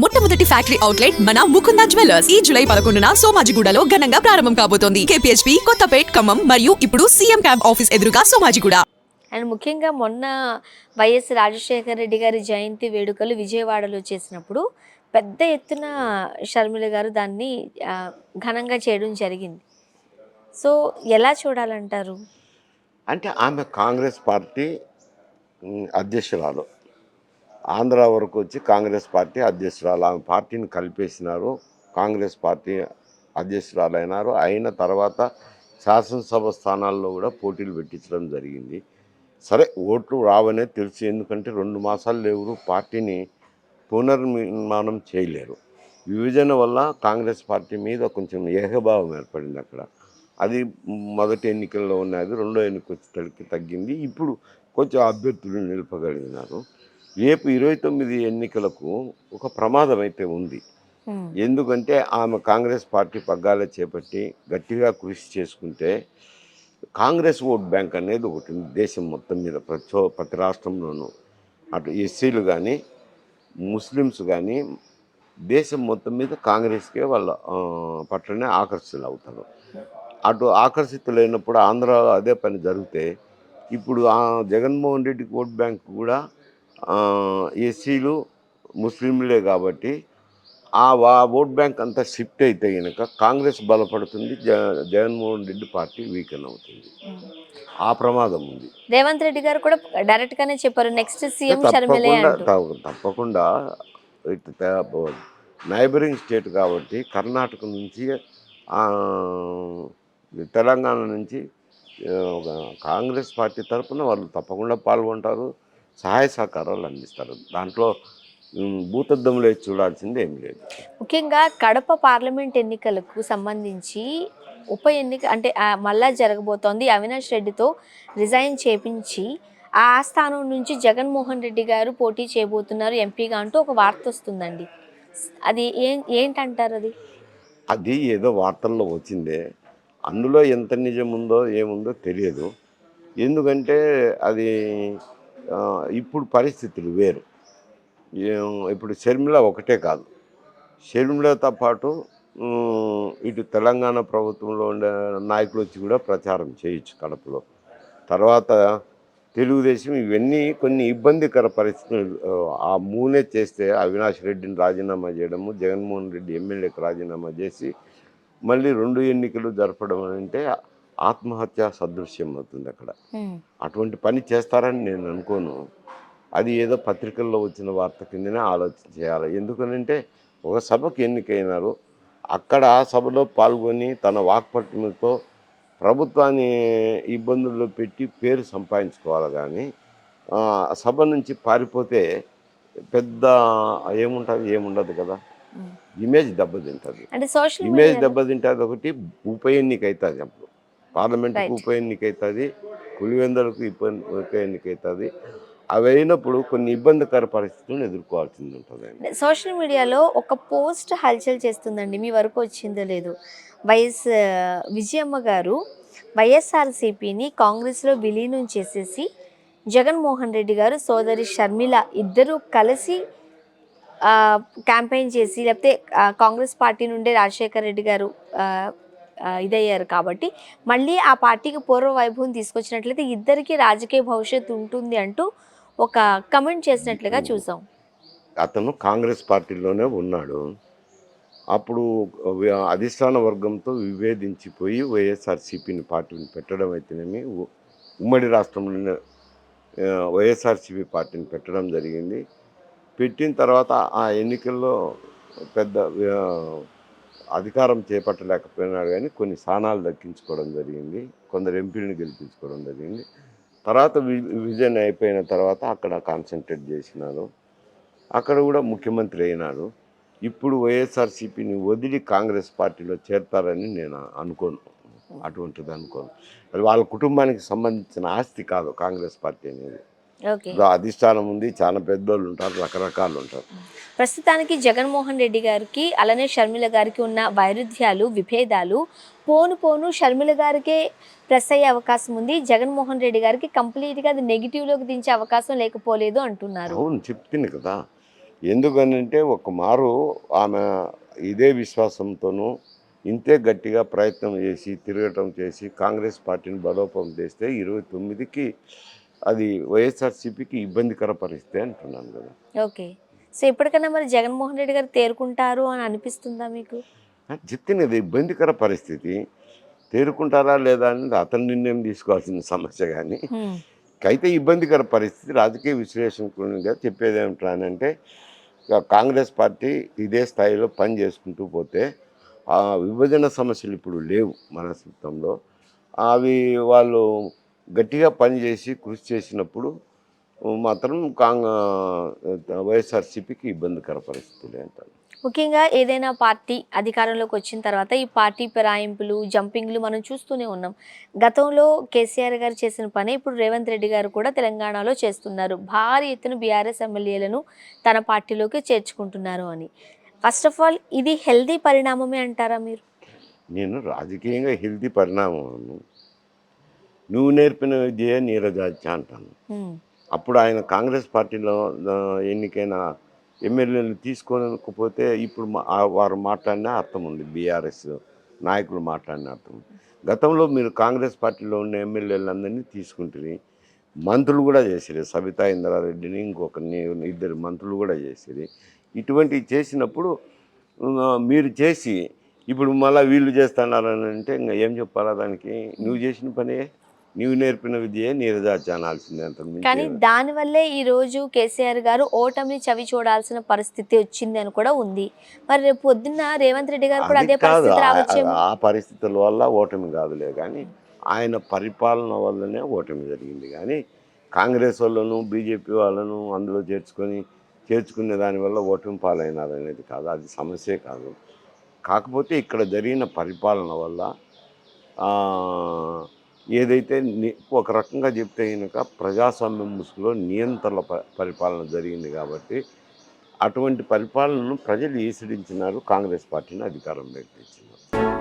మొట్టమొదటి factory outlet మన Mukunda jewellers. ఈ జూలై పదకొండున సోమాజిగూడలో ఘనంగా ప్రారంభం కాబోతోంది. కేపీహెచ్పీ కొత్తపేట్ ఖమ్మం మరియు ఇప్పుడు సీఎం క్యాంప్ ఆఫీస్ ఎదురుగా సోమాజిగూడ. అండ్ ముఖ్యంగా మొన్న వైఎస్ రాజశేఖర రెడ్డి గారి జయంతి వేడుకలు విజయవాడలో చేసినప్పుడు పెద్ద ఎత్తున షర్మిల గారు దాన్ని ఘనంగా చేయడం జరిగింది. సో ఎలా చూడాలంటారు? అంటే ఆమె కాంగ్రెస్ పార్టీ అధ్యక్షురాలు. ఆంధ్ర వరకు వచ్చి కాంగ్రెస్ పార్టీ అధ్యక్షురాలు ఆమె పార్టీని కలిపేసినారు. కాంగ్రెస్ పార్టీ అధ్యక్షురాలు అయినారు అయిన తర్వాత శాసనసభ స్థానాల్లో కూడా పోటీలు పెట్టించడం జరిగింది. సరే ఓట్లు రావనే తెలుసు. ఎందుకంటే రెండు మాసాలు లేవు పార్టీని పునర్నిర్మాణం చేయలేరు. విభజన వల్ల కాంగ్రెస్ పార్టీ మీద కొంచెం ఏహభావం ఏర్పడింది అక్కడ. అది మొదటి ఎన్నికల్లో ఉన్నది రెండో ఎన్నిక వచ్చేటడికి తగ్గింది. ఇప్పుడు కొంచెం అభ్యర్థులు నిలపగలిగినారు. రేపు ఇరవై తొమ్మిది ఎన్నికలకు ఒక ప్రమాదం అయితే ఉంది. ఎందుకంటే ఆమె కాంగ్రెస్ పార్టీ పగ్గాలే చేపట్టి గట్టిగా కృషి చేసుకుంటే కాంగ్రెస్ ఓట్ బ్యాంక్ అనేది ఒకటి దేశం మొత్తం మీద ప్రతి చో- ప్రతి రాష్ట్రంలోనూ. అటు ఎస్సీలు కానీ ముస్లిమ్స్ కానీ దేశం మొత్తం మీద కాంగ్రెస్కే వాళ్ళ పట్లనే ఆకర్షితులు అవుతారు. అటు ఆకర్షితులైనప్పుడు ఆంధ్రాలో అదే పని జరిగితే ఇప్పుడు ఆ జగన్మోహన్ రెడ్డికి ఓట్ బ్యాంక్ కూడా ఎస్సీలు ముస్లింలే కాబట్టి ఆ వా ఓట్ బ్యాంక్ అంతా షిఫ్ట్ అయితే కనుక కాంగ్రెస్ బలపడుతుంది జ జగన్మోహన్ రెడ్డి పార్టీ వీకెన్ అవుతుంది. ఆ ప్రమాదం ఉంది. రేవంత్ రెడ్డి గారు కూడా డైరెక్ట్ గానే చెప్పారు నెక్స్ట్ సీఎం తప్పకుండా నైబరింగ్ స్టేట్ కాబట్టి కర్ణాటక నుంచి తెలంగాణ నుంచి కాంగ్రెస్ పార్టీ తరఫున వాళ్ళు తప్పకుండా పాల్గొంటారు. సహాయ సహకారాలు అందిస్తారు. దాంట్లో ఉమ్, భూతద్దం లేచి చూడాల్సింది ఏం లేదు. ముఖ్యంగా కడప పార్లమెంట్ ఎన్నికలకు సంబంధించి ఉప ఎన్నిక అంటే మళ్ళా జరగబోతోంది. అవినాష్ రెడ్డితో రిజైన్ చేపించి ఆ స్థానం నుంచి జగన్మోహన్ రెడ్డి గారు పోటీ చేయబోతున్నారు ఎంపీగా అంటూ ఒక వార్త వస్తుందండి. అది ఏం ఏంటంటారు అది? అది ఏదో వార్తల్లో వచ్చిందే. అందులో ఎంత నిజం ఉందో ఏముందో తెలియదు. ఎందుకంటే అది ఇప్పుడు పరిస్థితులు వేరు. ఇప్పుడు షర్మిల ఒకటే కాదు. షర్మిలతో పాటు ఇటు తెలంగాణ ప్రభుత్వంలో ఉండే నాయకులు వచ్చి కూడా ప్రచారం చేయొచ్చు కడపలో. తర్వాత తెలుగుదేశం ఇవన్నీ కొన్ని ఇబ్బందికర పరిస్థితులు ఆ, ఆ మూనే చేస్తే అవినాష్ రెడ్డిని రాజీనామా చేయడము జగన్మోహన్ రెడ్డి ఎమ్మెల్యేకి రాజీనామా చేసి మళ్ళీ రెండు ఎన్నికలు జరపడం అంటే ఆత్మహత్య సదృశ్యం అవుతుంది అక్కడ. అటువంటి పని చేస్తారని నేను అనుకోను. అది ఏదో పత్రికల్లో వచ్చిన వార్త కిందనే ఆలోచన చేయాలి. ఎందుకనంటే ఒక సభకు ఎన్నికైనారు. అక్కడ ఆ సభలో పాల్గొని తన వాక్పటిమతో ప్రభుత్వాన్ని ఇబ్బందుల్లో పెట్టి పేరు సంపాదించుకోవాలి కానీ సభ నుంచి పారిపోతే పెద్ద ఏముంటుంది? ఏముండదు కదా. ఇమేజ్ దెబ్బతింటుంది. అంటే సోషల్ ఇమేజ్ దెబ్బతింటుంది ఒకటి ఉప ఎన్నిక అవుతుంది అప్పుడు. పార్లమెంట్కి. ఉప ఎన్నిక అవుతుంది పులివెందలకు ఉప ఎన్నిక అవుతుంది అవి అయినప్పుడు కొన్ని ఇబ్బందికర పరిస్థితులను ఎదుర్కోవాల్సింది ఉంటుంది సోషల్ మీడియాలో ఒక పోస్ట్ హల్చల్ చేస్తుందండి మీ వరకు వచ్చిందో లేదు. వైఎస్ విజయమ్మ గారు వైఎస్ఆర్సీపీని కాంగ్రెస్లో విలీనం చేసేసి జగన్మోహన్ రెడ్డి గారు సోదరి షర్మిల ఇద్దరూ కలిసి క్యాంపెయిన్ చేసి లేకపోతే కాంగ్రెస్ పార్టీ నుండే రాజశేఖర్ రెడ్డి గారు ఇదయ్యారు కాబట్టి మళ్ళీ ఆ పార్టీకి పూర్వ వైభవం తీసుకొచ్చినట్లయితే ఇద్దరికి రాజకీయ భవిష్యత్తు ఉంటుంది అంటూ ఒక కమెంట్ చేసినట్లుగా చూసాం. అతను కాంగ్రెస్ పార్టీలోనే ఉన్నాడు. అప్పుడు అధిష్టాన వర్గంతో విభేదించిపోయి వైఎస్ఆర్సీపీని పార్టీని పెట్టడం అయితేనేమి ఉమ్మడి రాష్ట్రంలోనే వైఎస్ఆర్సీపీ పార్టీని పెట్టడం జరిగింది. పెట్టిన తర్వాత ఆ ఎన్నికల్లో పెద్ద అధికారం చేపట్టలేకపోయినాడు కానీ కొన్ని స్థానాలు దక్కించుకోవడం జరిగింది. కొందరు ఎంపీలను గెలిపించుకోవడం జరిగింది. తర్వాత వి- విజన్ అయిపోయిన తర్వాత అక్కడ కాన్సన్ట్రేట్ చేసినారు. అక్కడ కూడా ముఖ్యమంత్రి అయినాడు. ఇప్పుడు వైఎస్ఆర్సీపీని వదిలి కాంగ్రెస్ పార్టీలో చేరతారని నేను అనుకోను. అటువంటిది అనుకోను. అది వాళ్ళ కుటుంబానికి సంబంధించిన ఆస్తి కాదు కాంగ్రెస్ పార్టీ అనేది. అధిష్టానం ఉంది చాలా పెద్దోళ్ళు ఉంటారు రకరకాలు ఉంటారు. ప్రస్తుతానికి జగన్మోహన్ రెడ్డి గారికి అలానే షర్మిల గారికి ఉన్న వైరుధ్యాలు విభేదాలు పోను పోను షర్మిల గారికే ప్లస్ అయ్యే అవకాశం ఉంది. జగన్మోహన్ రెడ్డి గారికి కంప్లీట్గా అది నెగిటివ్లోకి దించే అవకాశం లేకపోలేదు అంటున్నారు. అవును చెప్తుంది కదా. ఎందుకనంటే ఒక మారు ఆమె ఇదే విశ్వాసంతోనూ ఇంతే గట్టిగా ప్రయత్నం చేసి తిరగటం చేసి కాంగ్రెస్ పార్టీని బలోపం చేస్తే ఇరవై తొమ్మిదికి అది వైఎస్ఆర్సీపీకి ఇబ్బందికర పరిస్థితి అంటున్నాను కదా. ఓకే. సో ఇప్పటికన్నా మరి జగన్మోహన్ రెడ్డి గారు తేరుకుంటారు అని అనిపిస్తుందా మీకు? చెప్తున్నది ఇబ్బందికర పరిస్థితి. తేరుకుంటారా లేదా అనేది అతని నిర్ణయం తీసుకోవాల్సిన సమస్య కానీ. అయితే ఇబ్బందికర పరిస్థితి. రాజకీయ విశ్లేషకునిగా చెప్పేది ఏమిటంటే కాంగ్రెస్ పార్టీ ఇదే స్థాయిలో పని చేసుకుంటూ పోతే ఆ విభజన సమస్యలు ఇప్పుడు లేవు మన అవి వాళ్ళు గట్టిగా పనిచేసి కృషి చేసినప్పుడు మాత్రం కాంగ్ వైఎస్ఆర్సీపీకి ఇబ్బందికర పరిస్థితులే అంటారు. ముఖ్యంగా ఏదైనా పార్టీ అధికారంలోకి వచ్చిన తర్వాత ఈ పార్టీ ఫిరాయింపులు జంపింగ్లు మనం చూస్తూనే ఉన్నాం. గతంలో కేసీఆర్ గారు చేసిన పని ఇప్పుడు రేవంత్ రెడ్డి గారు కూడా తెలంగాణలో చేస్తున్నారు. భారీ ఎత్తున బీఆర్ఎస్ ఎమ్మెల్యేలను తన పార్టీలోకి చేర్చుకుంటున్నారు అని. ఫస్ట్ ఆఫ్ ఆల్ ఇది హెల్దీ పరిణామమే అంటారా మీరు? నేను రాజకీయంగా హెల్తీ పరిణామం నువ్వు నేర్పిన విద్య నీరజాచ అంటాను. అప్పుడు ఆయన కాంగ్రెస్ పార్టీలో ఎన్నికైన ఎమ్మెల్యేలు తీసుకోలేకపోతే ఇప్పుడు వారు మాట్లాడిన అర్థం ఉంది. బీఆర్ఎస్ నాయకులు మాట్లాడిన అర్థం ఉంది. గతంలో మీరు కాంగ్రెస్ పార్టీలో ఉన్న ఎమ్మెల్యేలందరినీ తీసుకుంటుంది మంత్రులు కూడా చేసిరి సబితా ఇంద్రారెడ్డిని ఇంకొకరిని ఇద్దరు మంత్రులు కూడా చేసిరి ఇటువంటివి చేసినప్పుడు మీరు చేసి ఇప్పుడు మళ్ళీ వీళ్ళు చేస్తున్నారని అంటే ఇంకా ఏం చెప్పాలా దానికి? నువ్వు చేసిన పనే? నువ్వు నేర్పిన విద్యే నీరజాచ అనాల్సిందే అంత కానీ దానివల్లే ఈ రోజు కేసీఆర్ గారు ఓటమిని చవి చూడాల్సిన పరిస్థితి వచ్చింది అని కూడా ఉంది. మరి రేపు పొద్దున్న రేవంత్ రెడ్డి గారు కూడా అది పరిస్థితి ఆ- రావచ్చేమో? ఆ పరిస్థితుల వల్ల ఓటమి కాదులే కానీ ఆయన పరిపాలన వల్లనే ఓటమి జరిగింది. కానీ కాంగ్రెస్ వాళ్ళను బీజేపీ వాళ్ళను అందులో చేర్చుకొని చేర్చుకునే దానివల్ల ఓటమి పాలైనారు అనేది కాదు అది సమస్యే కాదు. కాకపోతే ఇక్కడ జరిగిన పరిపాలన వల్ల ఏదైతే ఒక రకంగా చెప్తే కనుక ప్రజాస్వామ్యం ముసుగులో నియంత్రణ పరిపాలన జరిగింది కాబట్టి అటువంటి పరిపాలనను ప్రజలు ఈసడించినారు కాంగ్రెస్ పార్టీని అధికారంలోకి తెచ్చింది